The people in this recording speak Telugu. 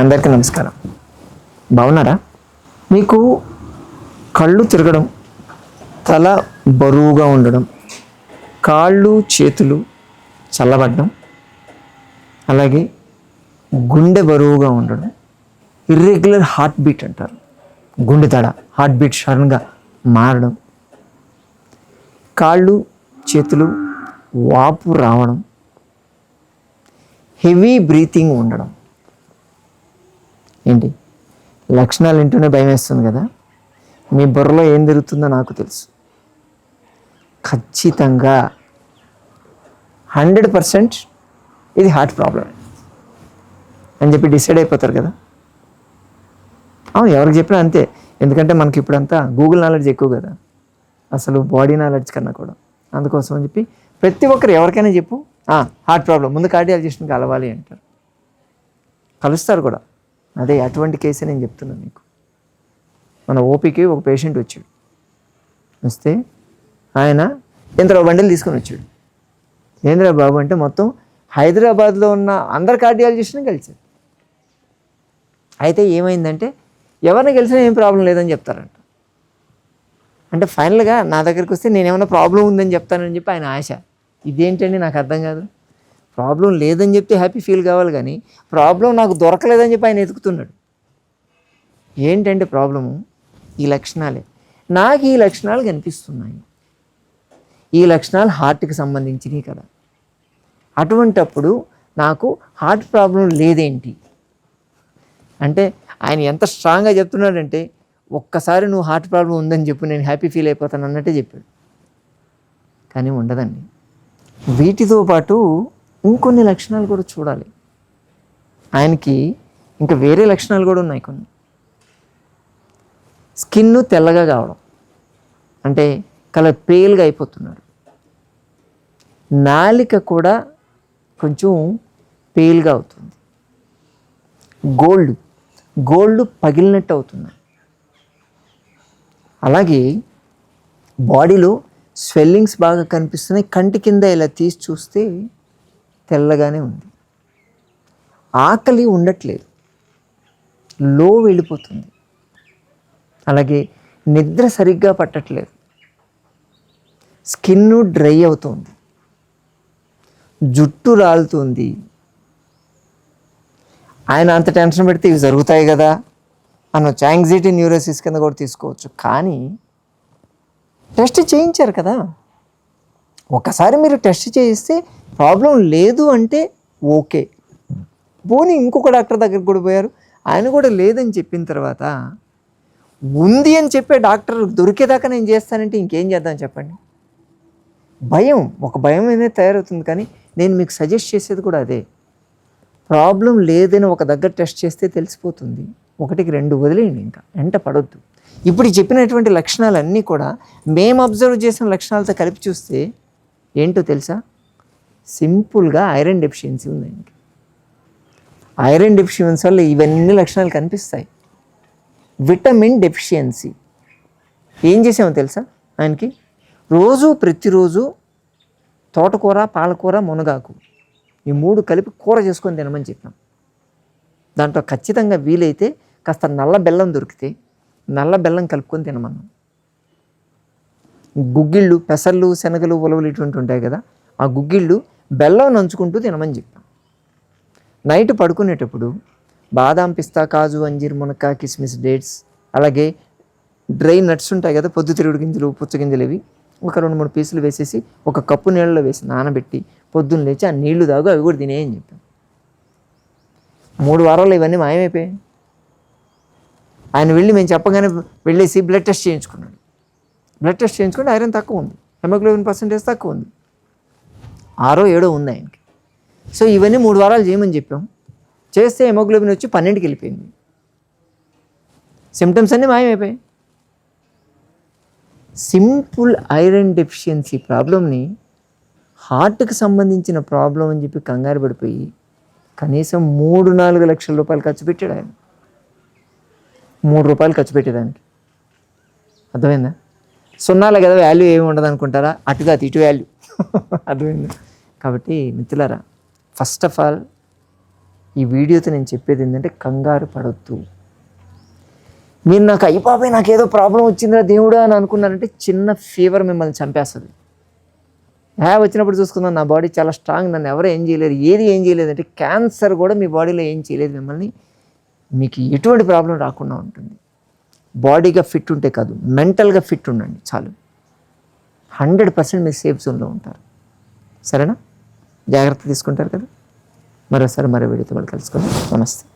అందరికీ నమస్కారం. బాగున్నారా? మీకు కళ్ళు తిరగడం తల బరువుగా ఉండడం కాళ్ళు చేతులు చల్లబడడం అలాగే గుండె బరువుగా ఉండడం ఇర్రెగ్యులర్ హార్ట్ బీట్ అంటారు. గుండె తడ హార్ట్ బీట్ సడన్గా మారడం కాళ్ళు చేతులు వాపు రావడం హెవీ బ్రీతింగ్ ఉండడం. ఏంటి? లక్షణాలు వింటూనే భయం వేస్తుంది కదా? మీ బుర్రలో ఏం జరుగుతుందో నాకు తెలుసు. ఖచ్చితంగా హండ్రెడ్ పర్సెంట్ ఇది హార్ట్ ప్రాబ్లం అని చెప్పి డిసైడ్ అయిపోతారు కదా? అవును ఎవరికి చెప్పినా అంతే. ఎందుకంటే మనకి ఇప్పుడంతా గూగుల్ నాలెడ్జ్ ఎక్కువ కదా? అసలు బాడీ నాలెడ్జ్ కన్నా కూడా. అందుకోసం అని చెప్పి ప్రతి ఒక్కరు ఎవరికైనా చెప్పు. Heart problem. ముందు కార్డియాలజిస్ట్ని కలవాలి అంటారు. కలుస్తారు కూడా. అదే అటువంటి కేసే నేను చెప్తున్నాను మీకు. మన ఓపీకి ఒక పేషెంట్ వచ్చాడు. వస్తే ఆయన ఇంతలో బండిలు తీసుకొని వచ్చాడు. ఏంద్రా బాబు అంటే మొత్తం హైదరాబాద్లో ఉన్న అందరు కార్డియాలజిస్ట్ని కలిసారు అయితే ఏమైందంటే ఎవరిని కలిసినా ఏం ప్రాబ్లం లేదని చెప్తారంట. అంటే ఫైనల్గా నా దగ్గరికి వస్తే నేను ఏమైనా ప్రాబ్లం ఉందని చెప్తానని చెప్పి ఆయన ఆశ. ఇదేంటండి నాకు అర్థం కాదు. ప్రాబ్లం లేదని చెప్తే హ్యాపీ ఫీల్ కావాలి కానీ ప్రాబ్లం నాకు దొరకలేదని చెప్పి ఆయన ఎతుకుతున్నాడు. ఏంటంటే ప్రాబ్లము? ఈ లక్షణాలే. నాకు ఈ లక్షణాలు కనిపిస్తున్నాయి. ఈ లక్షణాలు హార్ట్కి సంబంధించినవి కదా. అటువంటప్పుడు నాకు హార్ట్ ప్రాబ్లం లేదేంటి? అంటే ఆయన ఎంత స్ట్రాంగ్గా చెప్తున్నాడంటే ఒక్కసారి నువ్వు హార్ట్ ప్రాబ్లం ఉందని చెప్పు నేను హ్యాపీ ఫీల్ అయిపోతాను అన్నట్టే చెప్పాడు. కానీ ఉండదండి. వీటితో పాటు ఇంకొన్ని లక్షణాలు కూడా చూడాలి. ఆయనకి ఇంకా వేరే లక్షణాలు కూడా ఉన్నాయి కొన్ని. స్కిన్ తెల్లగా కావడం. అంటే కలర్ పేల్గా అయిపోతున్నాడు నాలిక కూడా కొంచెం పేల్గా అవుతుంది. గోల్డ్ గోల్డ్ పగిలినట్టు అవుతున్నాయి. అలాగే బాడీలో స్వెల్లింగ్స్ బాగా కనిపిస్తున్నాయి. కంటి కింద ఇలా తీసి చూస్తే తెల్లగానే ఉంది. ఆకలి ఉండట్లేదు. లో వెళ్ళిపోతుంది. అలాగే నిద్ర సరిగ్గా పట్టట్లేదు. స్కిన్ డ్రై అవుతుంది. జుట్టు రాలుతుంది. ఆయన అంత టెన్షన్ పెడితే ఇవి జరుగుతాయి కదా అనొచ్చు యాంగ్జైటీ న్యూరోసిస్ కింద కూడా తీసుకోవచ్చు. కానీ టెస్ట్ చేయించారు కదా. ఒకసారి మీరు టెస్ట్ చేయిస్తే ప్రాబ్లం లేదు అంటే ఓకే. పోనీ ఇంకొక డాక్టర్ దగ్గరికి కూడా పోయారు. ఆయన కూడా లేదని చెప్పిన తర్వాత ఉంది అని చెప్పే డాక్టర్ దొరికేదాకా నేను చేస్తానంటే ఇంకేం చేద్దాం చెప్పండి? భయం. ఒక భయం అనేది తయారవుతుంది కానీ నేను మీకు సజెస్ట్ చేసేది కూడా అదే. ప్రాబ్లం లేదని ఒక దగ్గర టెస్ట్ చేస్తే తెలిసిపోతుంది. ఒకటికి రెండు వదిలేయండి ఇంకా. వెంట పడొద్దు. ఇప్పుడు చెప్పినటువంటి లక్షణాలన్నీ కూడా మేము అబ్జర్వ్ చేసిన లక్షణాలతో కలిపి చూస్తే ఏంటో తెలుసా? సింపుల్గా ఐరన్ డెఫిషియన్సీ ఉంది ఆయనకి. ఐరన్ డెఫిషియన్సీ వల్ల ఇవన్నీ లక్షణాలు కనిపిస్తాయి. Vitamin deficiency. ఏం చేసామో తెలుసా ఆయనకి? రోజు ప్రతిరోజు తోటకూర పాలకూర మునగాకు ఈ మూడు కలిపి కూర చేసుకొని తినమని చెప్పాం. దాంట్లో ఖచ్చితంగా వీలైతే కాస్త నల్ల బెల్లం దొరికితే నల్ల బెల్లం కలుపుకొని తినమన్నాం. గుగ్గిళ్ళు పెసర్లు శనగలు ఉలవలు ఇటువంటి ఉంటాయి కదా ఆ గుగ్గిళ్ళు బెల్లం నంచుకుంటూ తినమని చెప్పాం. నైట్ పడుకునేటప్పుడు బాదాం పిస్తా కాజు అంజీర్ మునక్క కిస్మిస్ డేట్స్ అలాగే డ్రై నట్స్ ఉంటాయి కదా పొద్దుతిరుగుడు గింజలు పుచ్చగింజలు ఇవి ఒక రెండు మూడు పీసులు వేసేసి ఒక కప్పు నీళ్ళలో వేసి నానబెట్టి పొద్దున్న లేచి ఆ నీళ్ళు తాగు అవి కూడా తినేయని చెప్పాం. మూడు వారాలు ఇవన్నీ మాయమైపోయాయి. ఆయన వెళ్ళి మేము చెప్పగానే వెళ్ళేసి బ్లడ్ టెస్ట్ చేయించుకున్నాడు. బ్లడ్ టెస్ట్ చేయించుకుంటే ఐరన్ తక్కువ ఉంది. హెమోగ్లోబిన్ పర్సంటేజ్ తక్కువ ఉంది. ఆరో ఏడో ఉంది ఆయనకి సో ఇవన్నీ మూడు వారాలు చేయమని చెప్పాం. చేస్తే హెమోగ్లోబిన్ వచ్చి పన్నెండుకి వెళ్ళిపోయింది. సిమ్టమ్స్ అన్నీ మాయమైపోయాయి. సింపుల్ ఐరన్ డెఫిషియన్సీ ప్రాబ్లమ్ని హార్ట్కి సంబంధించిన ప్రాబ్లం అని చెప్పి కంగారు పడిపోయి కనీసం మూడు నాలుగు లక్షల రూపాయలు ఖర్చు పెట్టాడు ఆయన. మూడు రూపాయలు ఖర్చు పెట్టేదానికి. అర్థమైందా? సున్నాలే కదా వాల్యూ ఏమి ఉండదు అనుకుంటారా? అటుగా ఇటు వాల్యూ అర్థమైందా? కాబట్టి మిత్రులారా ఫస్ట్ ఆఫ్ ఆల్ ఈ వీడియోతో నేను చెప్పేది ఏంటంటే కంగారు పడొద్దు. మీరు నాకు అయిపోయి నాకు ఏదో ప్రాబ్లం వచ్చిందిరా దేవుడా అని అనుకున్నారంటే చిన్న ఫీవర్ మిమ్మల్ని చంపేస్తుంది. హ్యా వచ్చినప్పుడు చూసుకుందాం నా బాడీ చాలా స్ట్రాంగ్ నన్ను ఎవరు ఏం చేయలేరు ఏది ఏం చేయలేదు అంటే క్యాన్సర్ కూడా మీ బాడీలో ఏం చేయలేదు మిమ్మల్ని మీకు ఎటువంటి ప్రాబ్లం రాకుండా ఉంటుంది. బాడీగా ఫిట్ ఉంటే కాదు మెంటల్గా ఫిట్ ఉండండి చాలు. హండ్రెడ్ పర్సెంట్ మీరు సేఫ్ జోన్లో ఉంటారు. సరేనా? జాగ్రత్త తీసుకుంటారు కదా. మరోసారి మరో వీడియోతో మళ్ళీ కలుసుకుందాం. నమస్తే.